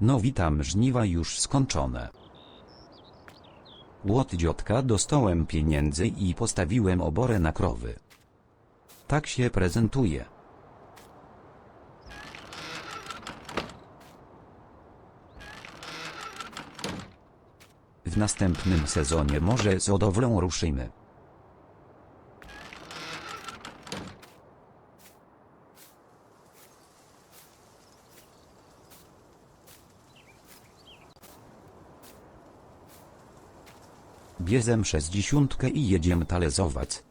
No witam żniwa już skończone. Łot dziotka dostałem pieniędzy i postawiłem oborę na krowy. Tak się prezentuje. W następnym sezonie może z hodowlą ruszymy. Biezem sześćdziesiątkę i jedziemy talezować.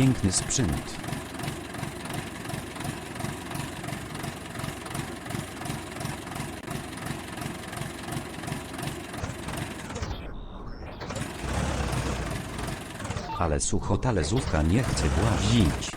Piękny sprzęt. Ale sucho talezówka nie chce włazić.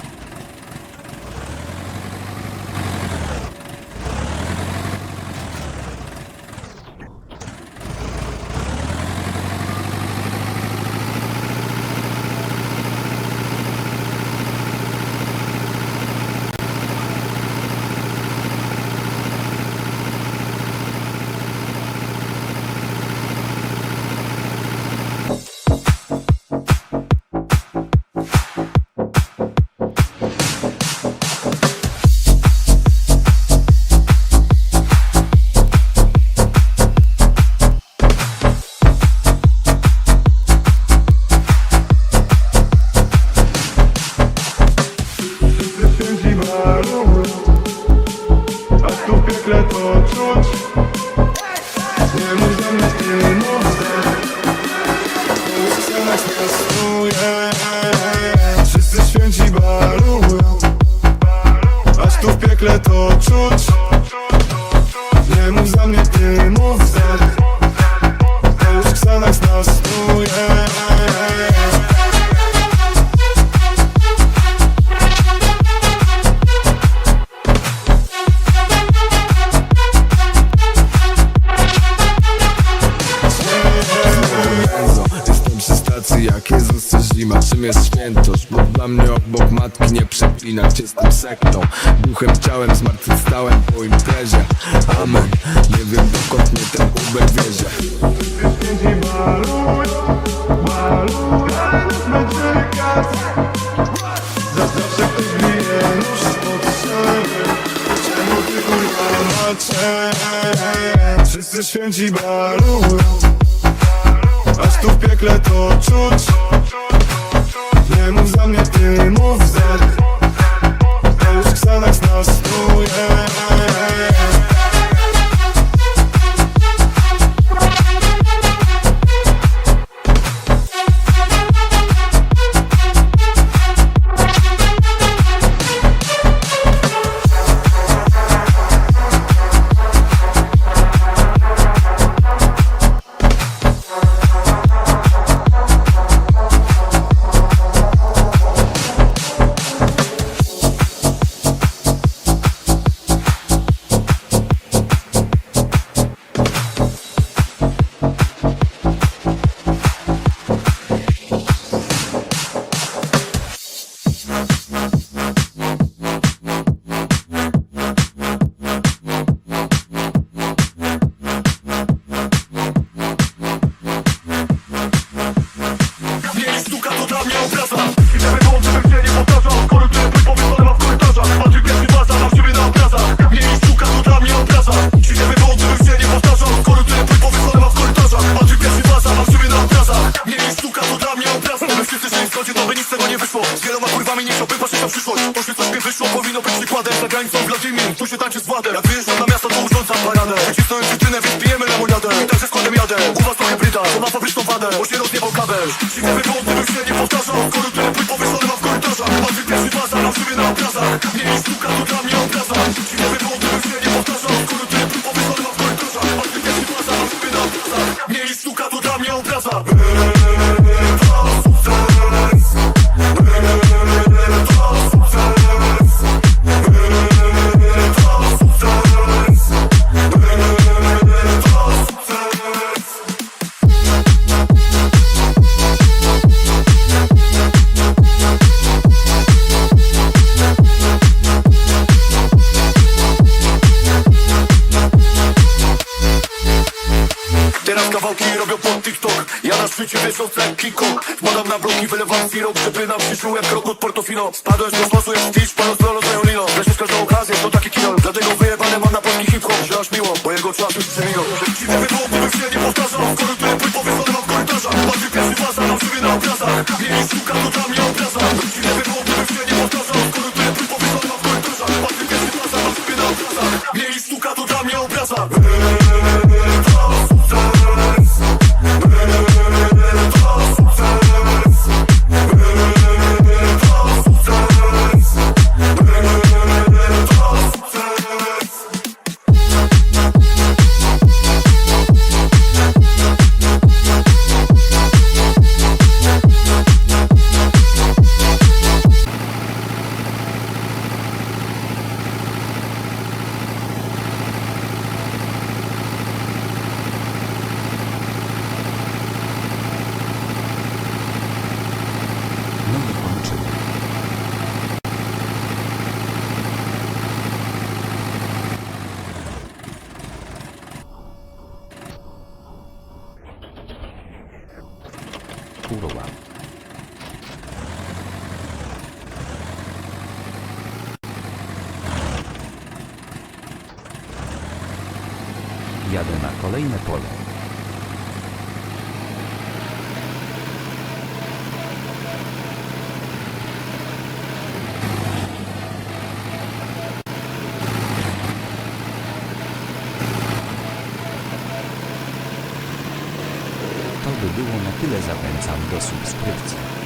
Stacji jak Jezus co zima Czym jest świętość? Bo dla mnie obok matki nie przeklinać Jestem sektą, duchem, ciałem Zmartwychwstałem po imprezie. Amen. Nie wiem dokąd mnie ten Uber wiezie. Święci balują, balują Aż tu także składem jadę, was to hybryda To ma fabryczną wadę, bo się rozjebał kabel. Dziwny wygląd, gdybym się nie powtarzał. Skoro tyle płyt powieszony mam w korytarzach. Patrzy pierwszy baza, na żywy na obrazach. Nie jest sztuka, to dla mnie obraza. Dziwny wygląd, gdybym się nie powtarzał. Skoro tyle płyt powieszony mam w korytarzach. Patrzy pierwszy baza, na żywy na obrazach. Nie jest sztuka, to dla mnie obraza Teraz kawałki robią pod TikTok. Ja na szczycie wiecząc jak Kikok Wpadam na bloki, wylewam sirop Żeby nam przyszło jak krok od Portofino. Spadłem z kosmosu jak Stitch, panos lolo z Lino Wreszcie z każdą okazję, to taki kino. Dlatego wyjebane mam na polski hip-hop Że aż miło, bo jego czas już przeminął Dziwny wygląd, gdybym się nie powtarzał Kurwa. Jadę na kolejne pole. To by było na tyle. Zachęcam do subskrypcji.